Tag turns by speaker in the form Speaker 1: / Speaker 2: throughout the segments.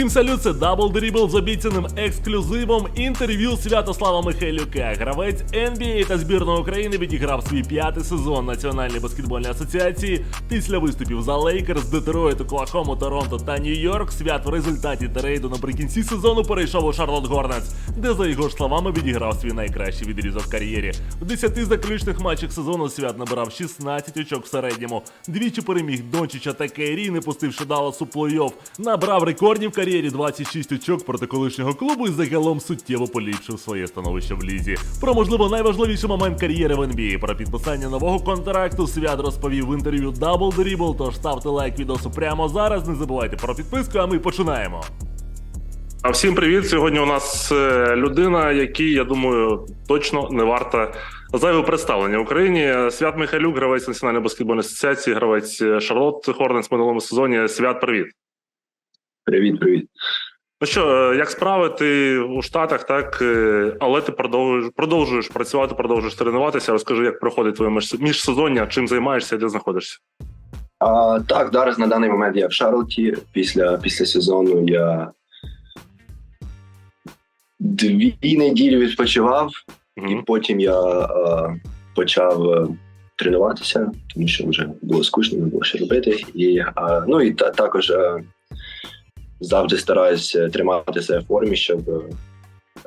Speaker 1: Всім салют, це Double Dribble з обіцяним ексклюзивом інтерв'ю Святослава Михайлюка. Гравець NBA та збірної України відіграв свій п'ятий сезон Національної баскетбольної асоціації. Після виступів за Лейкерс, Детройт, Оклахому, Торонто та Нью-Йорк. Свят в результаті трейду наприкінці сезону перейшов у Шарлот Горнетс, де за його ж словами відіграв свій найкращий відрізок кар'єрі. В 10 заключних матчах сезону Свят набирав 16 очок в середньому. Двічі переміг Дончича та Кейрі, не пустивши Даллас у плей-офф. Набрав рекордні в кар'єрі 26 очок проти колишнього клубу і загалом суттєво поліпшив своє становище в лізі. Про можливо найважливіший момент кар'єри в NBA, про підписання нового контракту Свят розповів в інтерв'ю Double Dribble, Тож ставте лайк відосу прямо зараз. Не забувайте про підписку, а ми починаємо. А всім привіт! Сьогодні у нас е, людина, якій, я думаю, точно не варта зайве представлення в Україні. Свят Михайлюк, гравець Національної баскетбольної асоціації, гравець е, Шарлот Хорнець в минулому сезоні. Свят, привіт.
Speaker 2: Привіт, привіт.
Speaker 1: Ну що, е, як справи? Ти у Штатах, так е, але ти продовжуєш продовжуєш працювати, продовжуєш тренуватися. Розкажи, як проходить твоє між- міжсезоння, чим займаєшся, де знаходишся?
Speaker 2: А, так, зараз на даний момент я в Шарлоті. Після, після сезону я дві неділі відпочивав, і потім я а, почав е, тренуватися, тому що вже було скучно, не було що робити. І, а, ну і та, також е, завжди стараюся триматися в формі, щоб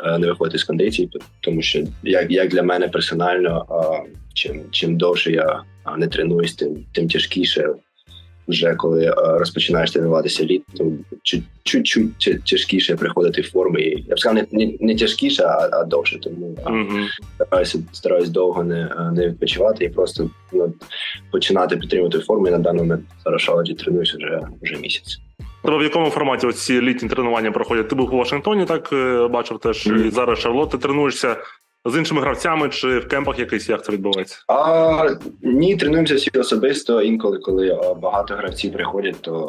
Speaker 2: е, не виходити з кондиції, тому що як, як для мене персонально, а, чим, чим довше я не тренуюсь, тим, тим тяжкіше. Вже коли е, розпочинаєш тренуватися літом, чуть- чуть-чуть тяжкіше приходити в форму. І я б сказав, не, не, не тяжкіше, а, а довше. Тому а,
Speaker 1: Мгм.
Speaker 2: стараюся, стараюсь довго не, е, не відпочивати і просто ну, починати підтримувати форму. І на даний момент зараз в Шалоті тренуюся вже, вже місяць.
Speaker 1: Тебе в якому форматі ось ці літні тренування проходять? Ти був у Вашингтоні, так е, бачив теж.
Speaker 2: Мгм.
Speaker 1: І зараз Шарлот, ти тренуєшся з іншими гравцями чи в кемпах якийсь, як це відбувається?
Speaker 2: А ні, тренуємося всі особисто. Інколи, коли багато гравців приходять, то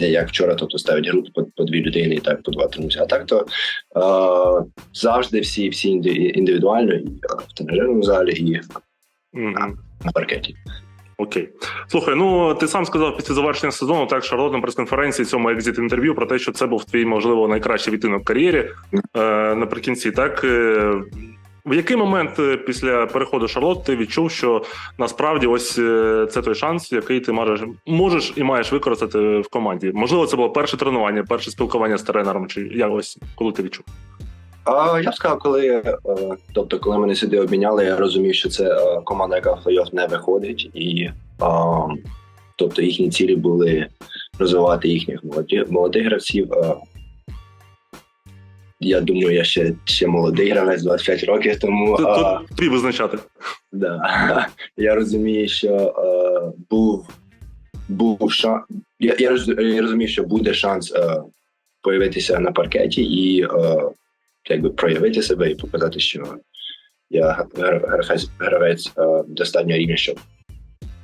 Speaker 2: а, як вчора, тобто ставить групу по, по дві людини і так по два тренуюся. А так то а, завжди всі всі інди- індивідуально і в тренажерному залі, і
Speaker 1: Мгм.
Speaker 2: на паркеті.
Speaker 1: Окей. Слухай, ну ти сам сказав після завершення сезону, так Шарлот на прес-конференції цьому екзит інтерв'ю про те, що це був твій, можливо, найкращий відтинок в кар'єрі е, наприкінці. Так е, в який момент е, після переходу Шарлот ти відчув, що насправді ось е, це той шанс, який ти можеш, можеш і маєш використати в команді? Можливо, це було перше тренування, перше спілкування з тренером, чи як ось коли ти відчув?
Speaker 2: А я б сказав, коли е, тобто, коли мене сюди обміняли, я розумів, що це е, команда, яка в плей-офф не виходить, і а, тобто їхні цілі були розвивати їхніх молоді, молодих гравців. А, я думаю, я ще, ще молодий гравець, 25 років, тому
Speaker 1: Ти,
Speaker 2: а,
Speaker 1: тут твій визначати.
Speaker 2: да, я розумію, що е, був, був шанс. Я, я, роз- я розумів, що буде шанс е, появитися на паркеті і е, якби проявити себе і показати, що я гравець, гравець е, достатньо рівня, щоб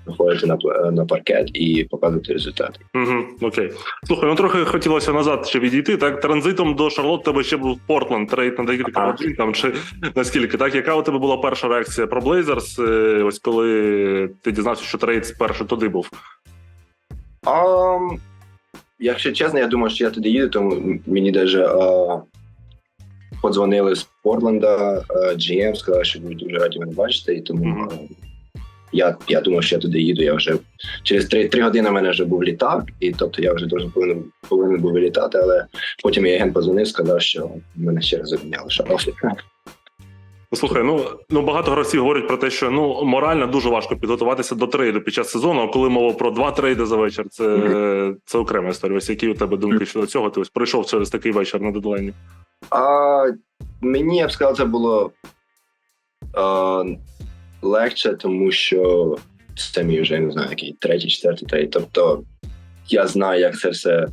Speaker 2: виходити на, на паркет і показувати результати.
Speaker 1: Угу, окей. Слухай, ну трохи хотілося назад ще відійти. Так, транзитом до Шарлот тебе ще був Портленд, трейд на декілька годин там чи наскільки. Так, яка у тебе була перша реакція про Блейзерс? е, Ось коли ти дізнався, що трейд спершу туди був.
Speaker 2: А, якщо чесно, я думав, що я туди їду, тому мені а, подзвонили з Портленда, а, GM, сказали, що будуть дуже раді мене бачити, і тому а, я, я думав, що я туди їду. Я вже через три, три години в мене вже був літак, і тобто я вже дуже повинен, повинен був вилітати, але потім мій агент подзвонив, сказав, що мене ще раз обміняли шарофі.
Speaker 1: Ну, слухай, ну ну багато гравців говорять про те, що ну морально дуже важко підготуватися до трейду під час сезону. А коли мова про два трейди за вечір, це, це окрема історія. Ось які у тебе думки щодо цього? Ти ось прийшов через такий вечір на дедлайні.
Speaker 2: А, мені я б сказав, це було а, легше, тому що це мій вже не знаю, який третій, четвертий трейд. Тобто я знаю, як це все.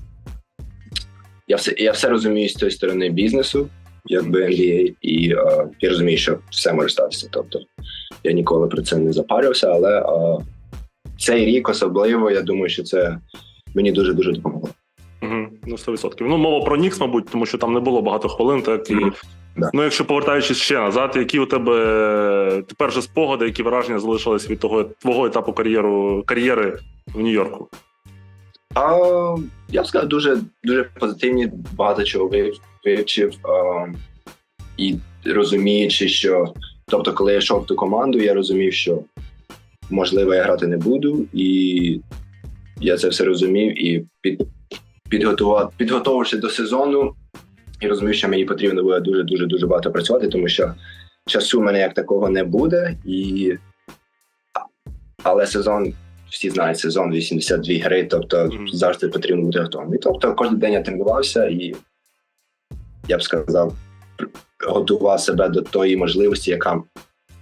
Speaker 2: Я все, я все розумію з тої сторони бізнесу, якби NBA, і а, я розумію, що все може статися. Тобто я ніколи про це не запарювався, але а, цей рік особливо, я думаю, що це мені дуже дуже допомогло.
Speaker 1: Угу, ну 100%. Ну, мова про Нікс, мабуть, тому що там не було багато хвилин, так і.
Speaker 2: Да.
Speaker 1: Ну, якщо повертаючись ще назад, які у тебе тепер же спогади, які враження залишились від того твого етапу кар'єру кар'єри в Нью-Йорку?
Speaker 2: А, я б сказав, дуже, дуже позитивні, багато чого вивчив. А, і розуміючи, що тобто, коли я йшов в ту команду, я розумів, що можливо я грати не буду, і я це все розумів і під, підготував, підготовивши до сезону, і розумів, що мені потрібно буде дуже дуже дуже багато працювати, тому що часу в мене як такого не буде, і але сезон. Всі знають сезон 82 гри, тобто
Speaker 1: Мгм.
Speaker 2: завжди потрібно бути готовим. І тобто кожен день я тренувався, і я б сказав, готував себе до тої можливості, яка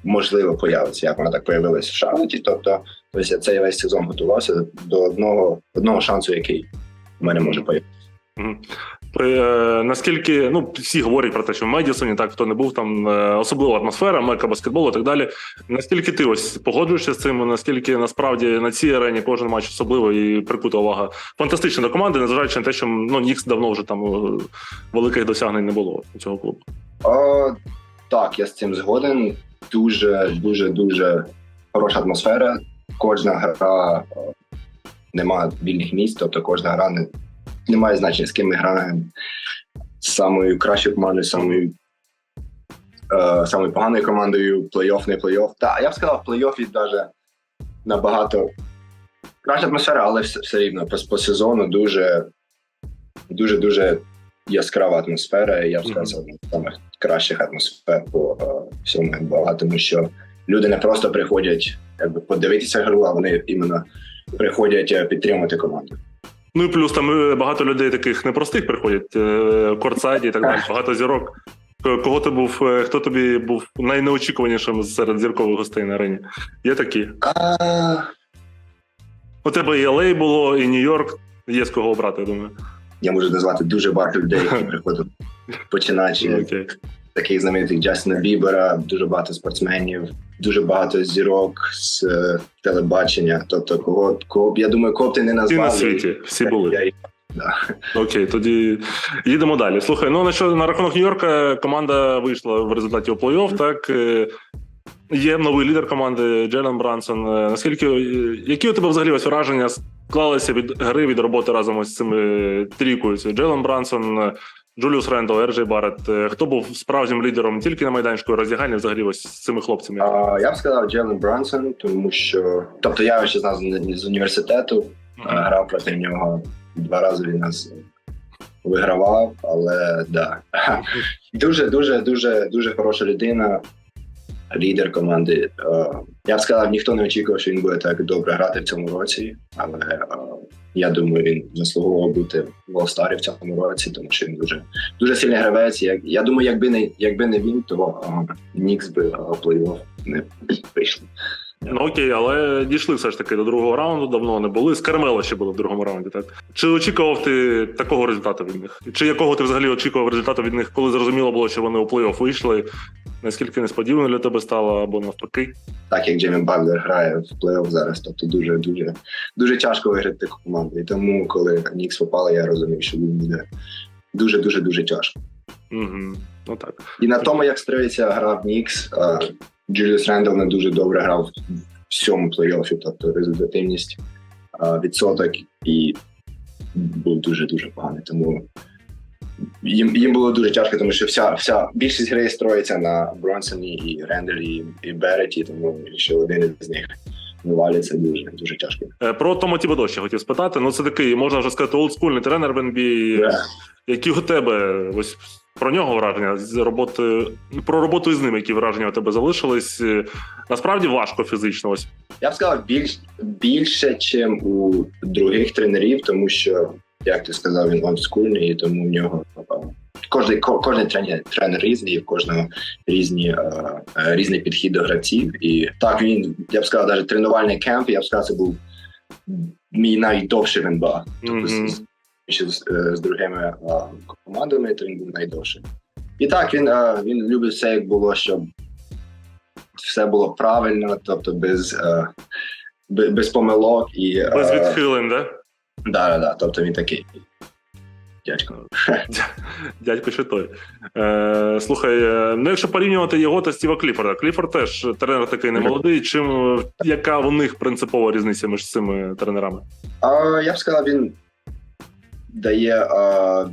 Speaker 2: можливо появиться, як вона так появилась в Шарлоті. Тобто, тобто я цей весь сезон готувався до одного одного шансу, який в мене може появитися.
Speaker 1: Е, наскільки ну всі говорять про те, що в Медісоні, так хто не був там е, особлива атмосфера, мека баскетболу і так далі. Наскільки ти ось погоджуєшся з цим? Наскільки насправді на цій арені кожен матч особливий і прикута увага фантастична до команди, незважаючи на те, що ну Нікс давно вже там е, великих досягнень не було у цього клубу.
Speaker 2: А, так, я з цим згоден. Дуже, дуже, дуже хороша атмосфера. Кожна гра е, нема вільних місць, тобто кожна гра не, не має значення, з ким ми граємо. З самою кращою командою, самою, е, самою поганою командою, плей-офф, не плей-офф. Так, я б сказав, в плей-оффі навіть набагато краща атмосфера, але все, все рівно по, по сезону дуже, дуже, дуже яскрава атмосфера. і Я б сказав, одна з самих кращих атмосфер по е, всьому НБА, тому що люди не просто приходять якби подивитися гру, а вони іменно приходять е, підтримувати команду.
Speaker 1: Ну і плюс там е, багато людей таких непростих приходять, е, кортсайді і так далі. Багато зірок. Кого ти був, е, хто тобі був найнеочікуванішим серед зіркових гостей на арені? Є такі?
Speaker 2: А,
Speaker 1: У тебе і LA було, і Нью-Йорк. Є з кого обрати, я думаю.
Speaker 2: я можу назвати дуже багато людей, які приходять, починаючи
Speaker 1: Окей.
Speaker 2: Таких знаменитих Джастіна Бібера, дуже багато спортсменів, дуже багато зірок з е, телебачення. Тобто, кого, кого я думаю, кого б ти не назвав.
Speaker 1: на світі, всі були.
Speaker 2: Я,
Speaker 1: Окей, тоді їдемо далі. Слухай, ну на що на рахунок Нью-Йорка команда вийшла в результаті у плей-офф, так. е, Є новий лідер команди Джелен Брансон. Е, Наскільки е, які у тебе взагалі ось враження склалися від гри від роботи разом ось з цими трійкою? Джелен Брансон, Джуліус Рендл, Ерджей Барретт. Е, Хто був справжнім лідером не тільки на майданчику а роздягальні, взагалі ось з цими хлопцями?
Speaker 2: а, я б сказав Джелен Брансон, тому що тобто я ще знав з, університету, е, грав проти нього два рази він нас вигравав, але да. Дуже, дуже, дуже, дуже хороша людина, лідер команди. Е, Я б сказав, ніхто не очікував, що він буде так добре грати в цьому році, але е, я думаю, він заслуговував бути в All-Star в цьому році, тому що він дуже, дуже сильний гравець. Як- Я думаю, якби не, якби не він, то Нікс би плей-офф не прийшли.
Speaker 1: Ну окей, але дійшли все ж таки до другого раунду, давно не були. З Кармело ще були в другому раунді, так? Чи очікував ти такого результату від них? Чи якого ти взагалі очікував результату від них, коли зрозуміло було, що вони у плей-офф вийшли? Наскільки несподівано для тебе стало або навпаки?
Speaker 2: так як Джеймі Баглер грає в плей-офф зараз, тобто дуже дуже дуже тяжко виграти таку команду. І тому, коли Нікс попали, я розумів, що він буде дуже дуже дуже тяжко.
Speaker 1: Угу. Ну так.
Speaker 2: І на тому, як строїться гра в Нікс, е, Джуліус Рендл не дуже добре грав в всьому плей-оффі, тобто результативність, відсоток і був дуже дуже поганий. Тому їм, їм було дуже тяжко, тому що вся, вся більшість гри строїться на Бронсоні і Ренделі, і, Береті, тому якщо один із них вивалюється, дуже дуже тяжко.
Speaker 1: Е, Про Тома Тібодо ще хотів спитати. Ну, це такий, можна вже сказати, олдскульний тренер в NBA.
Speaker 2: Да.
Speaker 1: Які у тебе ось про нього враження з роботи про роботу з ним, які враження у тебе залишились? Е, Насправді важко фізично. Ось
Speaker 2: Я б сказав більш більше, ніж у других тренерів, тому що, як ти сказав, він олдскульний, і тому в нього кожен, кожен тренер, тренер різний, в кожного різні, а, а, різний підхід до гравців. І так він, я б сказав, навіть тренувальний кемп, я б сказав, це був мій найдовший в НБА. Тобто
Speaker 1: Мгм.
Speaker 2: з, з, з, з другими а, командами, то він був найдовший. І так, він, а, він любить все, як було, щоб все було правильно, тобто без, е, бе- без помилок і
Speaker 1: без
Speaker 2: е,
Speaker 1: відхилень, да?
Speaker 2: да, да, тобто він такий. дядько.
Speaker 1: Дядько ще той. Е, слухай, е, ну якщо порівнювати його та Стіва Кліфорда, Кліфорд теж тренер такий не молодий. Чим е, яка у них принципова різниця між цими тренерами?
Speaker 2: А, я б сказав, він дає а,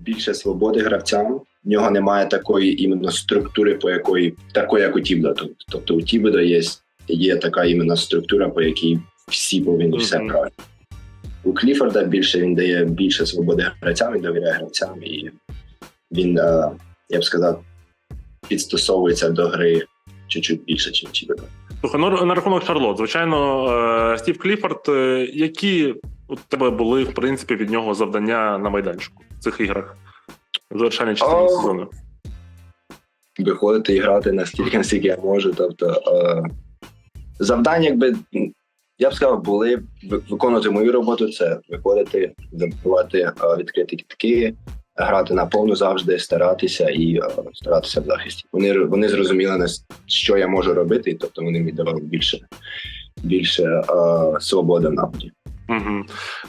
Speaker 2: більше свободи гравцям. В нього немає такої іменно структури, по якої такої, як у Тібда. Тобто, у Тібда є, є така іменно структура, по якій всі повинні все правильно. У Кліфорда більше він дає більше свободи гравцям, він довіряє гравцям, і він, а, я б сказав, підстосовується до гри чуть-чуть більше, ніж Тібда.
Speaker 1: Слухай, ну на рахунок Шарлот, звичайно, е, Стів Кліфорд, е, які у тебе були в принципі від нього завдання на майданчику в цих іграх в завершальній частині сезону?
Speaker 2: виходити і грати настільки, наскільки я можу. Тобто е, завдання, якби я б сказав, були ви- виконувати мою роботу. Це виходити, забивати е, відкриті кітки, грати на повну завжди, старатися і е, старатися в захисті. Вони вони зрозуміли що я можу робити, тобто вони мені давали більше, більше е, свободи в нападі.
Speaker 1: Угу.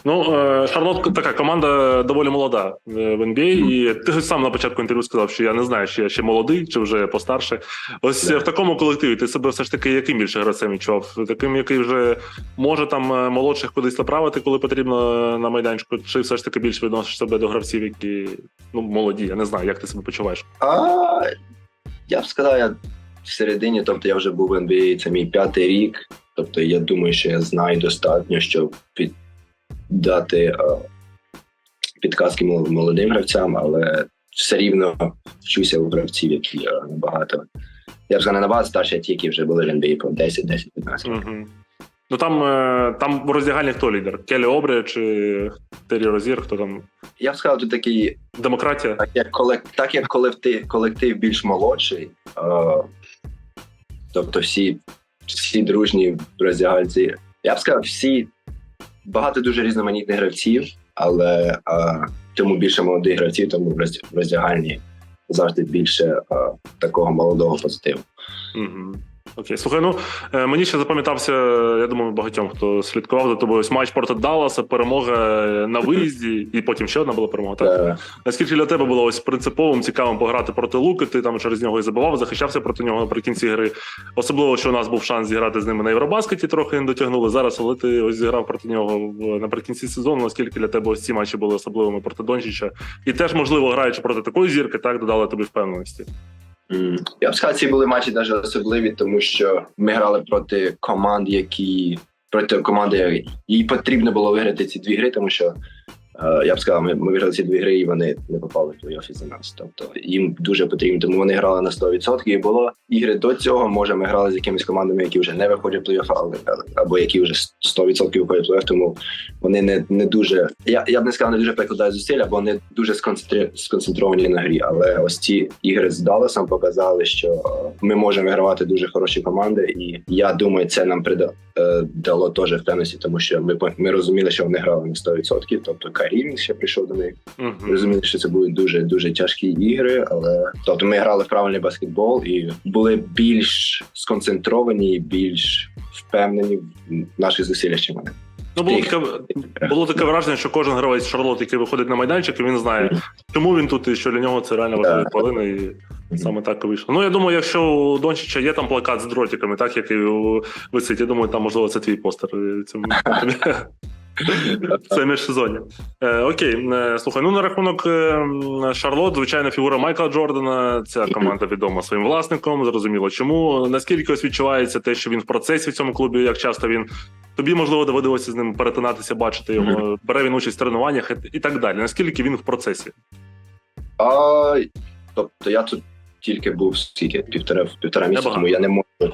Speaker 1: Ну, е, Шарлот така команда доволі молода в NBA, і ти сам на початку інтерв'ю сказав, що я не знаю, чи я ще молодий, чи вже постарше. Ось
Speaker 2: Да.
Speaker 1: в такому колективі ти себе все ж таки яким більше гравцем відчував? Таким, який вже може там е, молодших кудись направити, коли потрібно е, на майданчику, чи все ж таки більше відносиш себе до гравців, які ну молоді? Я не знаю, як ти себе почуваєш.
Speaker 2: А я б сказав, я в середині, тобто я вже був в NBA, це мій п'ятий рік. Тобто я думаю, що я знаю достатньо, щоб під, дати е, підказки молодим гравцям, але все рівно вчуся у гравців, які е, набагато. Я сказав, не набагато старші, а ті, які вже були в NBA по 10, 10, 15 років.
Speaker 1: Угу. Ну там, е, там в роздягальні хто лідер? Келі Обрі чи Террі Розір, хто там?
Speaker 2: Я б сказав, тут такий
Speaker 1: Демократія?
Speaker 2: Так як колек... так як колектив, колектив більш молодший, е... тобто всі, всі дружні в роздягальці. Я б сказав, всі багато дуже різноманітних гравців, але а, тому більше молодих гравців, тому роздягальні завжди більше а, такого молодого позитиву.
Speaker 1: Угу. Окей, слухай, ну е, мені ще запам'ятався, я думаю, багатьом, хто слідкував за тобою ось матч проти Далласа, перемога на виїзді, і потім ще одна була перемога. Так
Speaker 2: Е...
Speaker 1: наскільки для тебе було ось принциповим цікавим пограти проти Луки? Ти там через нього і забивав, захищався проти нього наприкінці гри. Особливо, що у нас був шанс зіграти з ними на Євробаскеті, трохи не дотягнули. Зараз, але ти ось зіграв проти нього наприкінці сезону. Наскільки для тебе ось ці матчі були особливими проти Дончича? І теж, можливо, граючи проти такої зірки, так додали тобі впевненості.
Speaker 2: Я б сказав, ці були матчі навіть особливі, тому що ми грали проти команд, які проти команди, їй потрібно було виграти ці дві гри, тому що я б сказав, ми, ми виграли ці дві гри, і вони не попали в плей-офф за нас. Тобто їм дуже потрібно, тому вони грали на 100%. І було ігри до цього. Може, ми грали з якимись командами, які вже не виходять в плей-офф, але або які вже 100% виходять в плей-офф, тому вони не, не дуже. Я, я б не сказав, не дуже прикладають зусиль, або не дуже сконцентри- сконцентровані на грі. Але ось ці ігри з Далласом показали, що е, ми можемо вигравати дуже хороші команди, і я думаю, це нам прида, е, дало теж впевненості, тому що ми ми розуміли, що вони грали на 100%. Тобто Він ще прийшов до них. Ми розуміли, що це будуть дуже дуже тяжкі ігри, але тобто ми грали в правильний баскетбол і були більш сконцентровані, і більш впевнені в наших зусиллях, чим вони.
Speaker 1: Ну, було таке, було таке враження, що кожен гравець Шарлот, який виходить на майданчик, і він знає, чому він тут і що для нього це реально важливі хвилини, і саме так і вийшло. Ну, я думаю, якщо у Дончича є там плакат з дротиками, так, який висить, я думаю, там, можливо, це твій постер. це міжсезоння. Е, окей, е, слухай, ну на рахунок е, Шарлот, звичайно, фігура Майкла Джордана. Ця команда відома своїм власником. Зрозуміло, чому наскільки ось відчувається те, що він в процесі в цьому клубі, як часто він тобі можливо доводилося з ним перетинатися, бачити його, бере він участь в тренуваннях і- і так далі. Наскільки він в процесі?
Speaker 2: А, тобто я тут тільки був скільки півтора півтора місяця, тому я не можу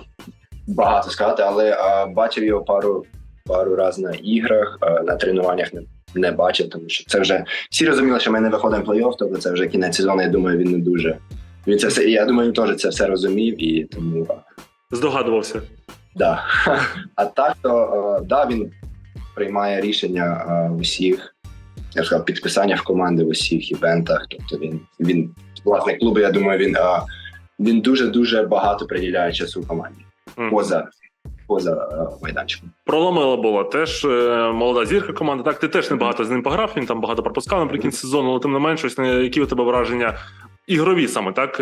Speaker 2: багато сказати, але а, бачив його пару пару разів на іграх, на тренуваннях не, не бачив, тому що це вже всі розуміли, що ми не виходимо в плей-офф, тобто це вже кінець сезону. Я думаю, він не дуже. Він це все. Я думаю, він теж це все розумів і тому.
Speaker 1: Здогадувався.
Speaker 2: Да. А так, то е, да, він приймає рішення е, в усіх, я б сказав, підписання в команди в усіх івентах. Тобто він, він власник клубу, я думаю, він, е, він дуже-дуже багато приділяє часу команді.
Speaker 1: Мгм.
Speaker 2: Поза поза е, майданчиком.
Speaker 1: Проломило було теж е, молода зірка команди. Так, ти теж небагато з ним пограв, він там багато пропускав наприкінці сезону, але тим не менше, ось, е, які у тебе враження ігрові саме, так?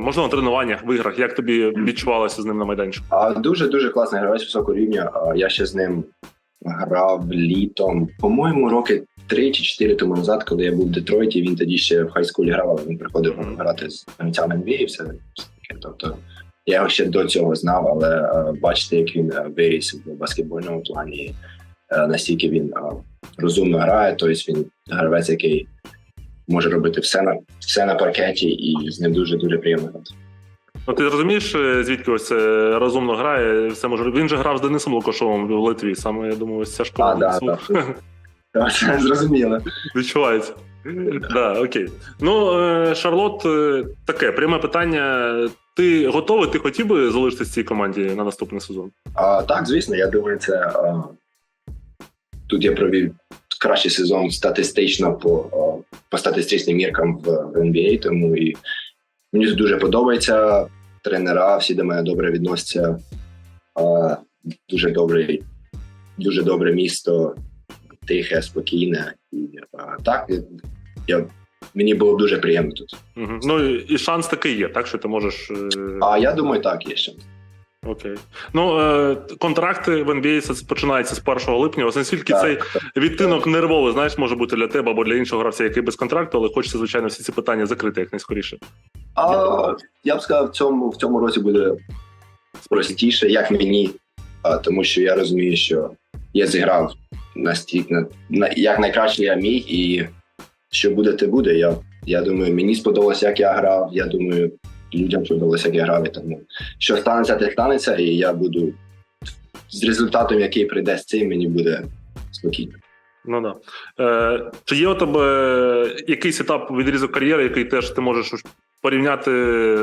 Speaker 1: Можливо, на тренуваннях, в іграх, як тобі відчувалося з ним на майданчику?
Speaker 2: А дуже дуже класний гравець високого рівня. Я ще з ним грав літом. По-моєму, роки три чи чотири тому назад, коли я був в Детройті. Він тоді ще в хайскулі грав, але він приходив грати з гравцями NBA і все таке. Тобто я його ще до цього знав, але е, бачите, як він е, виріс в баскетбольному плані, е, настільки він розумно грає. Тобто він гравець, який може робити все на все на паркеті, і з ним дуже дуже приємно грати.
Speaker 1: Ну, ти розумієш, звідки ось розумно грає? Все може. Він же грав з Денисом Лукашовим в Литві. Саме я думаю, ось ця школа
Speaker 2: А, да, так. Так, Зрозуміло.
Speaker 1: відчувається. Да, окей. Ну, е, Шарлот, е, таке пряме питання. Ти готовий? Ти хотів би залишитися в цій команді на наступний сезон?
Speaker 2: А, так, звісно, я думаю, це а, тут я провів кращий сезон статистично по, а, по статистичним міркам в, в NBA, тому і мені дуже подобається. Тренера, всі до мене добре відносяться. А, дуже добре, дуже добре місто, тихе, спокійне. І а, так, я, мені було дуже приємно тут.
Speaker 1: Угу. Ну і шанс такий є, так що ти можеш. е,
Speaker 2: А я думаю, так, є ще.
Speaker 1: Окей. Ну, е, контракти в NBA це починається з 1 липня. Ось наскільки
Speaker 2: Так,
Speaker 1: цей відтинок нервовий, знаєш, може бути для тебе або для іншого гравця, який без контракту, але хочеться, звичайно, всі ці питання закрити якнайскоріше.
Speaker 2: А, я б сказав, в цьому, в цьому році буде простіше, як мені, а, тому що я розумію, що я зіграв настільки на, на як найкраще я міг, і що буде, те буде. Я, я думаю, мені сподобалось, як я грав. Я думаю, людям сподобалось, як я грав. І тому що станеться, те станеться, і я буду з результатом, який прийде з цим, мені буде спокійно.
Speaker 1: Ну да. Е, чи є у тебе якийсь етап відрізок кар'єри, який теж ти можеш порівняти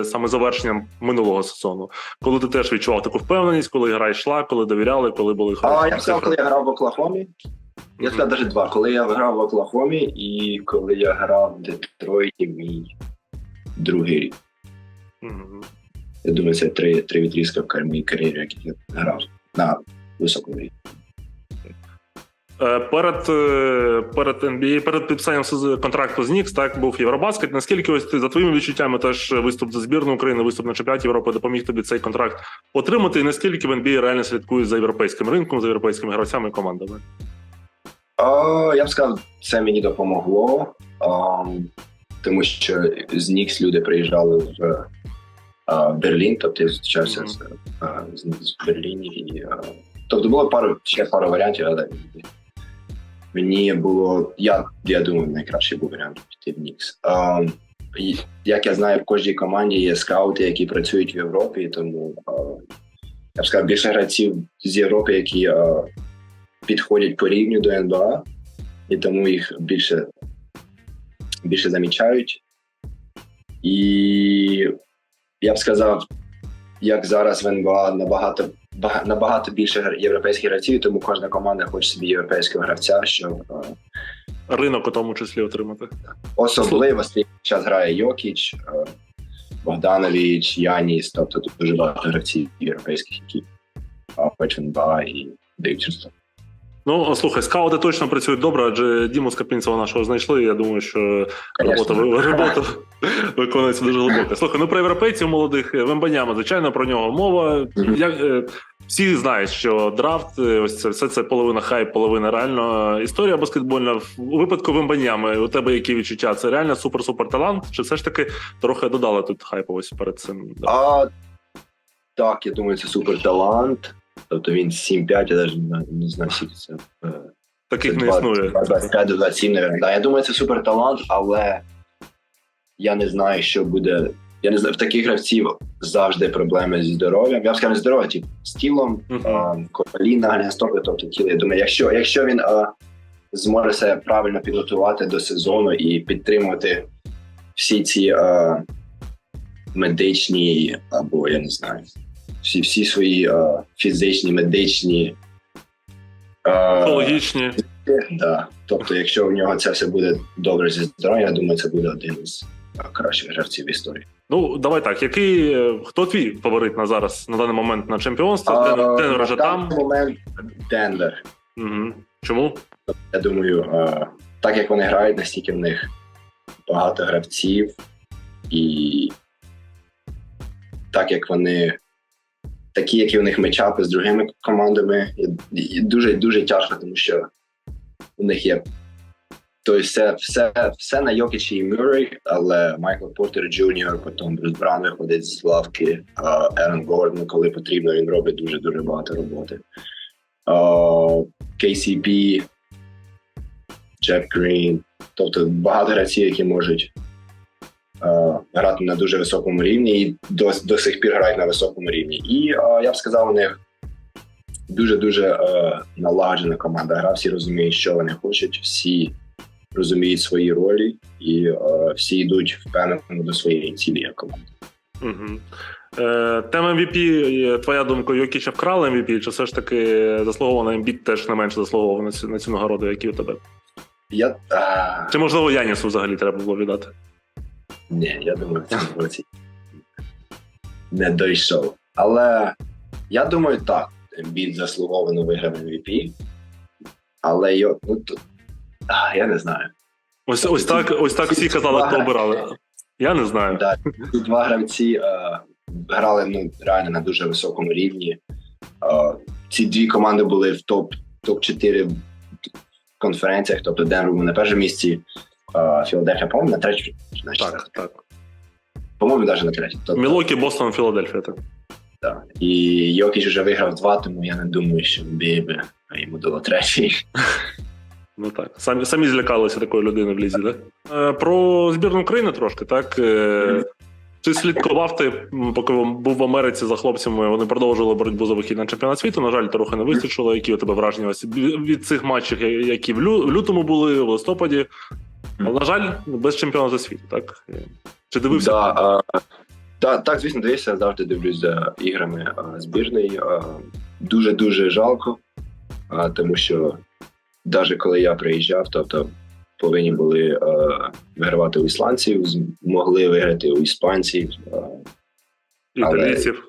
Speaker 1: саме завершенням минулого сезону, коли ти теж відчував таку впевненість, коли гра йшла, коли довіряли, коли були
Speaker 2: А я сказав, коли я грав в Оклахомі. Я сказав навіть два. Коли я грав в Оклахомі і коли я грав в Детройті, мій другий рік.
Speaker 1: Мгм.
Speaker 2: Я думаю, це три, три відрізка в моїй кар'єрі, які я грав на високому рівні.
Speaker 1: Е, Перед, е, перед NBA, перед підписанням контракту з Нікс, так був Євробаскет. Наскільки ось ти за твоїми відчуттями теж виступ за збірну України, виступ на чемпіонаті Європи допоміг тобі цей контракт отримати? І наскільки в NBA реально слідкує за європейським ринком, за європейськими гравцями і командами?
Speaker 2: А, я б сказав, це мені допомогло, а, тому що з Нікс люди приїжджали в а, Берлін, тобто я зустрічався з, а, з Нікс в Берліні. І, тобто було пару ще пару варіантів, але мені було. Я, я думаю, найкращий був варіант піти в Нікс. Як я знаю, в кожній команді є скаути, які працюють в Європі, тому я б сказав, більше гравців з Європи, які підходять по рівню до НБА, і тому їх більше, більше замічають. І я б сказав, як зараз в НБА набагато набагато більше європейських гравців, тому кожна команда хоче собі європейського гравця, щоб е,
Speaker 1: Ринок у тому числі отримати.
Speaker 2: особливо зараз грає Йокіч, е, Богданович, Яніс, тобто тут дуже багато гравців європейських, які хочуть НБА і часто.
Speaker 1: Ну слухай, скаути точно працюють добре, адже Діму Скапінцева нашого знайшли. Я думаю, що робота, робота виконується дуже глибоко. Слухай, ну про європейців молодих Вембаняма, звичайно, про нього мова. Як, е, всі знають, що драфт, е, ось це все це половина хайп, половина реально історія баскетбольна. У випадку Вембанями у тебе які відчуття? Це реально супер-супер талант? Чи все ж таки трохи додали тут хайпу ось перед цим?
Speaker 2: А, так, я думаю, це супер талант. Тобто він 7-5, я навіть не, знаю, скільки це. е,
Speaker 1: Таких
Speaker 2: це
Speaker 1: не
Speaker 2: 20,
Speaker 1: існує.
Speaker 2: 25 до 27, навіть. Да, я думаю, це супер талант, але я не знаю, що буде. Я не знаю, в таких гравців завжди проблеми зі здоров'ям. Я б сказав, не здоров'я, типу, з тілом,
Speaker 1: Мгм.
Speaker 2: а, коліна, гальні тобто тіло. Я думаю, якщо, якщо він а, зможе себе правильно підготувати до сезону і підтримувати всі ці а, медичні, або я не знаю, всі, всі свої а, фізичні, медичні. а,
Speaker 1: Психологічні.
Speaker 2: Да. Тобто, якщо у нього це все буде добре зі здоров'ям, я думаю, це буде один із е, кращих гравців в історії.
Speaker 1: Ну, давай так. Який е, хто твій фаворит на зараз на даний момент на чемпіонство?
Speaker 2: А,
Speaker 1: Ден- Денвер вже
Speaker 2: на даний
Speaker 1: там.
Speaker 2: момент Денвер.
Speaker 1: Угу. Чому?
Speaker 2: Я думаю, е, так як вони грають, настільки в них багато гравців, і так як вони такі, які у них мечапи з другими командами, і, дуже дуже тяжко, тому що у них є тобто все, все, все на Йокічі і Мюррей, але Майкл Портер Джуніор, потім Брюс Бран виходить з лавки, Ерон Гордон, коли потрібно, він робить дуже дуже багато роботи. KCP, Джеф Грін, тобто багато гравців, які можуть грати на дуже високому рівні і до, до сих пір грають на високому рівні. І е, я б сказав, у них дуже-дуже е, налагоджена команда. Гра, всі розуміють, що вони хочуть, всі розуміють свої ролі, і е, всі йдуть впевнено до своєї цілі як команда.
Speaker 1: Угу. Е, тема MVP, е, твоя думка, Йокіча вкрали MVP, чи все ж таки заслуговано Ембіт теж не менше заслуговував на цю, на цю нагороду, які у тебе?
Speaker 2: Я а,
Speaker 1: Чи можливо Янісу взагалі треба було віддати?
Speaker 2: Ні, я думаю, в цьому році не дійшов. Але я думаю, так. Ембіт заслуговано виграв MVP. Але йо, ну, то, а, я не знаю.
Speaker 1: Ось ось так, ось так всі казали, хто обирали. Я не знаю.
Speaker 2: Да, ці два гравці е, грали ну, реально на дуже високому рівні. Е, ці дві команди були в топ, топ-4 конференціях, тобто Денвер був на першому місці, Філадельфія, по-моєму, на третьому. на
Speaker 1: Так, так.
Speaker 2: По-моєму, навіть на третьому. Тобто,
Speaker 1: Мілокі, Бостон, Філадельфія. Так.
Speaker 2: Да. І Йокіч вже виграв два, тому я не думаю, що NBA йому дало третій.
Speaker 1: Ну так. Самі, самі злякалися такої людини в лізі, так? Е, про збірну України трошки, так? Е, Чи слідкував ти, поки був в Америці за хлопцями, вони продовжували боротьбу за вихід на чемпіонат світу. На жаль, трохи не вистачило. Які у тебе враження від цих матчів, які в лютому були, в листопаді. Але, на жаль, без чемпіонату світу, так? Чи дивився?
Speaker 2: Да, а, та, так, звісно, дивився, я завжди дивлюсь за іграми а, збірної. Дуже-дуже жалко, а, тому що навіть коли я приїжджав, тобто повинні були а, вигравати у ісландців, могли виграти у іспанців. А, але-
Speaker 1: Італійців.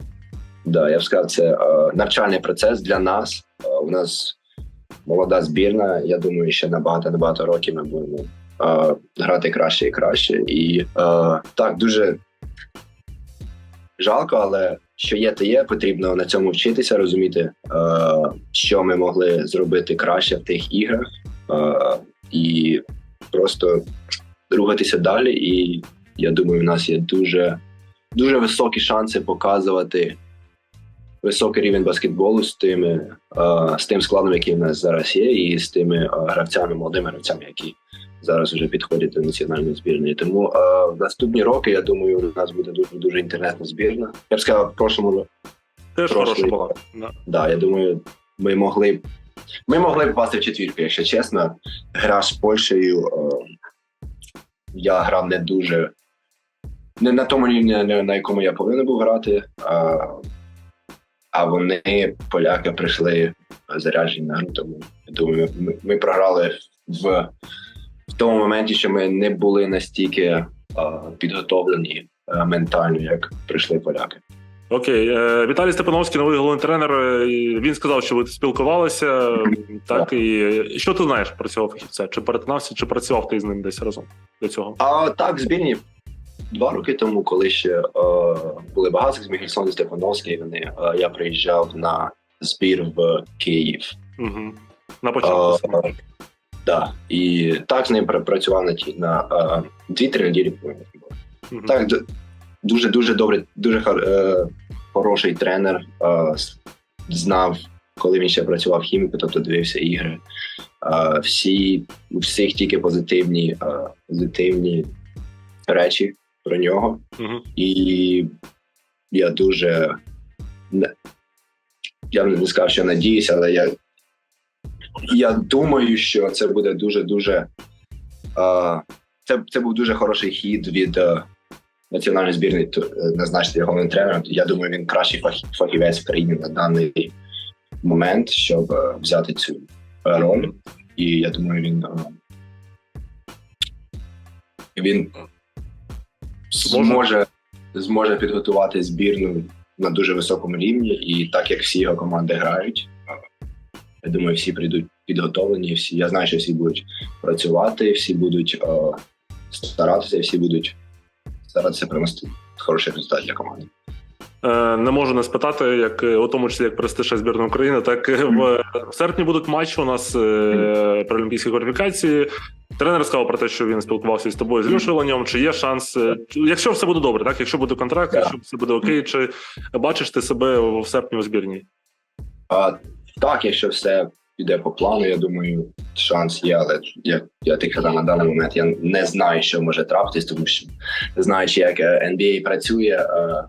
Speaker 2: Да, я б сказав, це е, навчальний процес для нас. Е, у нас молода збірна. Я думаю, ще на багато набагато років ми будемо грати краще і краще. І е, так, дуже жалко, але що є, то є. Потрібно на цьому вчитися, розуміти, е, що ми могли зробити краще в тих іграх, е, і просто рухатися далі. І я думаю, в нас є дуже, дуже високі шанси показувати високий рівень баскетболу з тими е, з тим складом, який в нас зараз є, і з тими е, гравцями, молодими гравцями, які зараз вже підходять до національної збірної. Тому е, в наступні роки я думаю, у нас буде дуже дуже інтересна збірна. Я б сказав, в прошлому ро-
Speaker 1: Теж хороший. Да.
Speaker 2: Я думаю, ми могли б ми могли б попасти в четвірку, якщо чесно. Гра з Польщею. Е, я грав не дуже не на тому рівні, на- на якому я повинен був грати. А, а вони, поляки, прийшли заряджені на гру. Тому я думаю, ми, ми програли в, в тому моменті, що ми не були настільки підготовлені ментально, як прийшли поляки.
Speaker 1: Окей, е, Віталій Степановський, новий головний тренер. е, Він сказав, що ви спілкувалися. Так і що ти знаєш про цього фахівця? Чи перетинався, чи працював ти з ним десь разом до цього?
Speaker 2: А так, збірні два роки тому, коли ще е, були багато з Мігельсон і Степановський, вони е, я приїжджав на збір в Київ.
Speaker 1: Угу. На початку.
Speaker 2: Е, да. І так з ним працював на ті на дві-три неділі. Так, дуже дуже добрий, дуже е, хороший тренер. Е, знав, коли він ще працював хіміку, тобто дивився ігри. Е, всі у всіх тільки позитивні, е, позитивні речі про нього. І я дуже я не сказав, що надіюся, але я, я думаю, що це буде дуже дуже. Це, це був дуже хороший хід від е, національної збірної е, назначити його головним тренером. Я думаю, він кращий фах- фахівець в країні на даний момент, щоб е, взяти цю роль. І я думаю, він. він зможе, зможе підготувати збірну на дуже високому рівні, і так як всі його команди грають, я думаю, всі прийдуть підготовлені. Всі я знаю, що всі будуть працювати, всі будуть е, старатися, всі будуть старатися принести хороший результат для команди.
Speaker 1: Е, Не можу не спитати, як е, у тому числі як престижа збірної України, так в, в серпні будуть матчі у нас про олімпійські кваліфікації. Тренер сказав про те, що він спілкувався з тобою з Ланьом. Чи є шанс, якщо все буде добре, так якщо буде контракт, якщо все буде окей, чи бачиш ти себе в серпні у збірній?
Speaker 2: А так, якщо все піде по плану, я думаю, шанс є, але як я ти казав на даний момент, я не знаю, що може трапитись, тому що не знаючи, як е, NBA працює, е,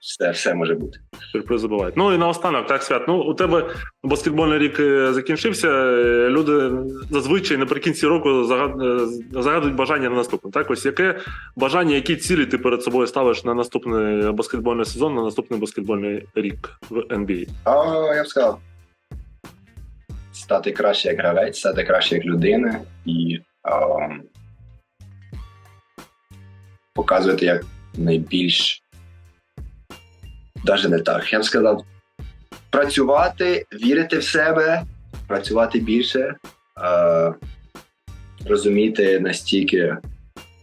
Speaker 2: все, все може бути.
Speaker 1: Сюрпризи бувають. Ну і наостанок, так свят. Ну у тебе баскетбольний рік е, закінчився. е, Люди зазвичай наприкінці року е, загадують бажання на наступне. Так, ось яке бажання, які цілі ти перед собою ставиш на наступний баскетбольний сезон, на наступний баскетбольний рік в NBA?
Speaker 2: А я б сказав, стати краще як гравець, стати краще як людина і а, показувати як найбільш навіть не так. Я б сказав, працювати, вірити в себе, працювати більше, а, розуміти настільки,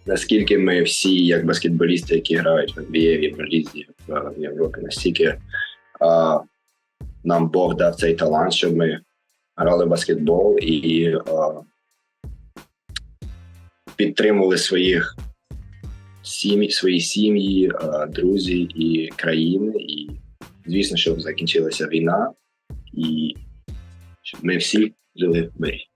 Speaker 2: наскільки ми всі, як баскетболісти, які грають в NBA, в Євролізі, в Європі, настільки. А, нам Бог дав цей талант, щоб ми грали в баскетбол і е, підтримували своїх сім'ї, свої сім'ї, е, друзі і країни. І звісно, що закінчилася війна, і ми всі жили в мирі.